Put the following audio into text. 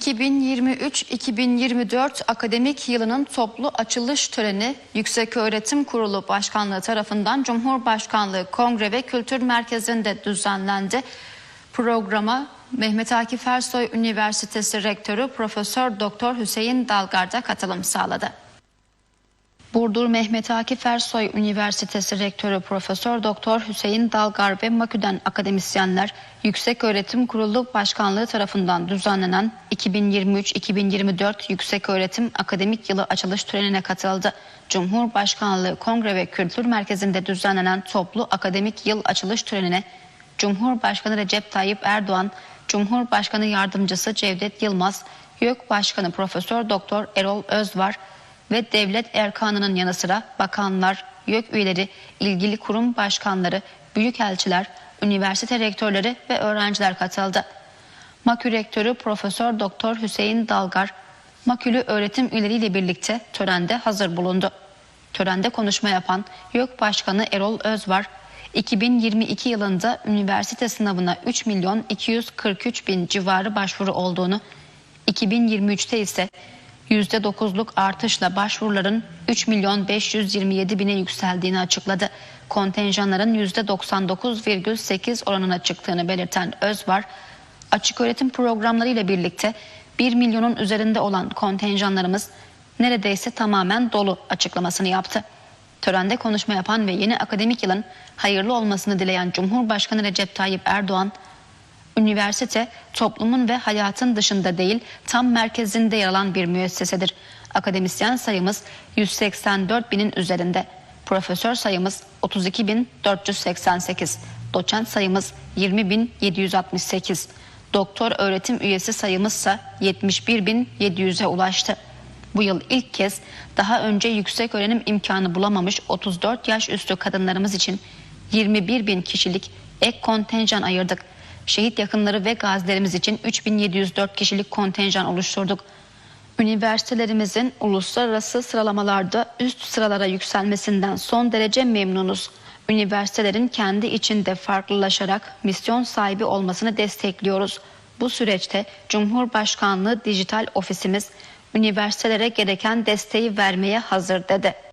2023-2024 akademik yılının toplu açılış töreni Yükseköğretim Kurulu Başkanlığı tarafından Cumhurbaşkanlığı Kongre ve Kültür Merkezi'nde düzenlendi. Programa Mehmet Akif Ersoy Üniversitesi Rektörü Profesör Doktor Hüseyin Dalgar da katılım sağladı. Burdur Mehmet Akif Ersoy Üniversitesi Rektörü Profesör Doktor Hüseyin Dalgar ve Maküden akademisyenler Yükseköğretim Kurulu Başkanlığı tarafından düzenlenen 2023-2024 Yükseköğretim Akademik Yılı açılış törenine katıldı. Cumhurbaşkanlığı Kongre ve Kültür Merkezi'nde düzenlenen toplu akademik yıl açılış törenine Cumhurbaşkanı Recep Tayyip Erdoğan, Cumhurbaşkanı Yardımcısı Cevdet Yılmaz, YÖK Başkanı Profesör Doktor Erol Özvar, ve devlet erkanının yanı sıra bakanlar, YÖK üyeleri, ilgili kurum başkanları, büyükelçiler, üniversite rektörleri ve öğrenciler katıldı. Makü rektörü Profesör Doktor Hüseyin Dalgar, Makülü öğretim üyeleriyle birlikte törende hazır bulundu. Törende konuşma yapan YÖK Başkanı Erol Özvar, 2022 yılında üniversite sınavına 3 milyon 243 bin civarı başvuru olduğunu, 2023'te ise %9'luk artışla başvuruların 3 milyon 527 bine yükseldiğini açıkladı. Kontenjanların %99,8 oranına çıktığını belirten Özvar, açık öğretim programları ile birlikte 1 milyonun üzerinde olan kontenjanlarımız neredeyse tamamen dolu açıklamasını yaptı. Törende konuşma yapan ve yeni akademik yılın hayırlı olmasını dileyen Cumhurbaşkanı Recep Tayyip Erdoğan, Üniversite toplumun ve hayatın dışında değil tam merkezinde yer alan bir müessesedir. Akademisyen sayımız 184 binin üzerinde. Profesör sayımız 32.488. Doçent sayımız 20.768. Doktor öğretim üyesi sayımızsa 71.700'e ulaştı. Bu yıl ilk kez daha önce yüksek öğrenim imkanı bulamamış 34 yaş üstü kadınlarımız için 21 bin kişilik ek kontenjan ayırdık. Şehit yakınları ve gazilerimiz için 3704 kişilik kontenjan oluşturduk. Üniversitelerimizin uluslararası sıralamalarda üst sıralara yükselmesinden son derece memnunuz. Üniversitelerin kendi içinde farklılaşarak misyon sahibi olmasını destekliyoruz. Bu süreçte Cumhurbaşkanlığı Dijital Ofisimiz üniversitelere gereken desteği vermeye hazır dedi.